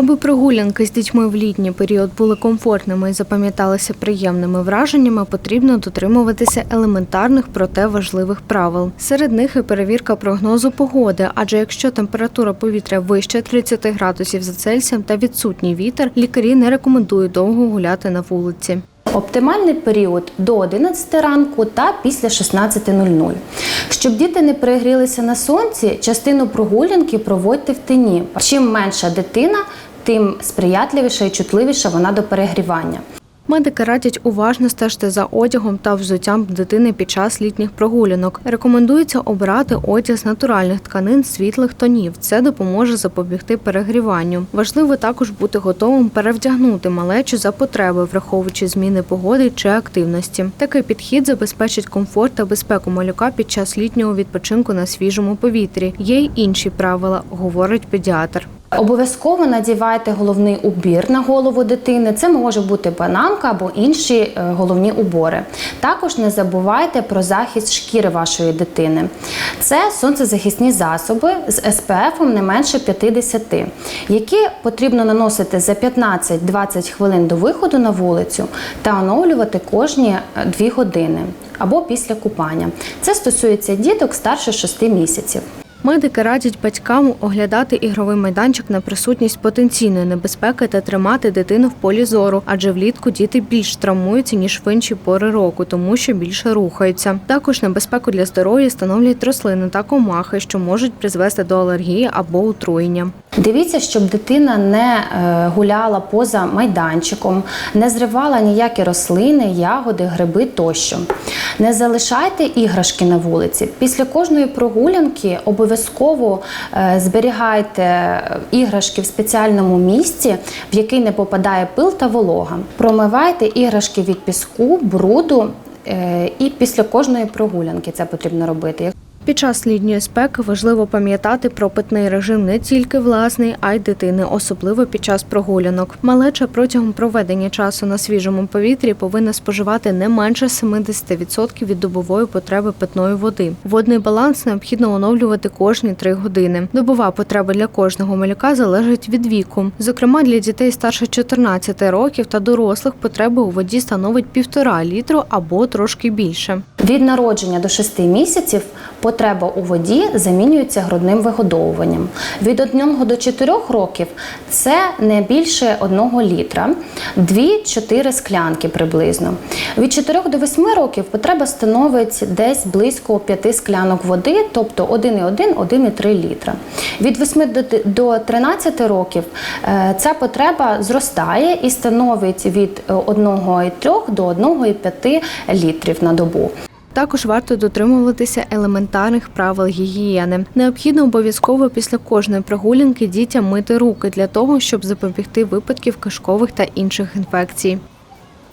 Аби прогулянки з дітьми в літній період були комфортними і запам'яталися приємними враженнями, потрібно дотримуватися елементарних, проте важливих правил. Серед них і перевірка прогнозу погоди, адже якщо температура повітря вище 30 градусів за Цельсієм та відсутній вітер, лікарі не рекомендують довго гуляти на вулиці. Оптимальний період до 11 ранку та після 16.00. Щоб діти не перегрілися на сонці, частину прогулянки проводьте в тіні. Чим менша дитина, тим сприятливіша і чутливіша вона до перегрівання. Медики радять уважно стежити за одягом та взуттям дитини під час літніх прогулянок. Рекомендується обирати одяг з натуральних тканин світлих тонів. Це допоможе запобігти перегріванню. Важливо також бути готовим перевдягнути малечу за потреби, враховуючи зміни погоди чи активності. Такий підхід забезпечить комфорт та безпеку малюка під час літнього відпочинку на свіжому повітрі. Є й інші правила, говорить педіатр. Обов'язково надівайте головний убір на голову дитини. Це може бути бананка або інші е, головні убори. Також не забувайте про захист шкіри вашої дитини. Це сонцезахисні засоби з SPF не менше 50, які потрібно наносити за 15-20 хвилин до виходу на вулицю та оновлювати кожні 2 години або після купання. Це стосується діток старше 6 місяців. Медики радять батькам оглядати ігровий майданчик на присутність потенційної небезпеки та тримати дитину в полі зору, адже влітку діти більш травмуються ніж в інші пори року, тому що більше рухаються. Також небезпеку для здоров'я становлять рослини та комахи, що можуть призвести до алергії або отруєння. Дивіться, щоб дитина не е, гуляла поза майданчиком, не зривала ніякі рослини, ягоди, гриби тощо. Не залишайте іграшки на вулиці. Після кожної прогулянки обов'язково е, зберігайте іграшки в спеціальному місці, в який не попадає пил та волога. Промивайте іграшки від піску, бруду. е, І після кожної прогулянки це потрібно робити. Під час літньої спеки важливо пам'ятати про питний режим не тільки власний, а й дитини, особливо під час прогулянок. Малеча протягом проведення часу на свіжому повітрі повинна споживати не менше 70% від добової потреби питної води. Водний баланс необхідно оновлювати кожні 3 години. Добова потреба для кожного малюка залежить від віку. Зокрема, для дітей старше 14 років та дорослих потреба у воді становить півтора літру або трошки більше. Від народження до 6 місяців потреба у воді замінюється грудним вигодовуванням. Від 1 до 4 років це не більше 1 літра, 2-4 склянки приблизно. Від 4 до 8 років потреба становить десь близько 5 склянок води, тобто 1,1-1,3 літра. Від 8 до- до 13 років е, ця потреба зростає і становить від е, 1,3 до 1,5 літрів на добу. Також варто дотримуватися елементарних правил гігієни. Необхідно обов'язково після кожної прогулянки дітям мити руки для того, щоб запобігти випадків кишкових та інших інфекцій.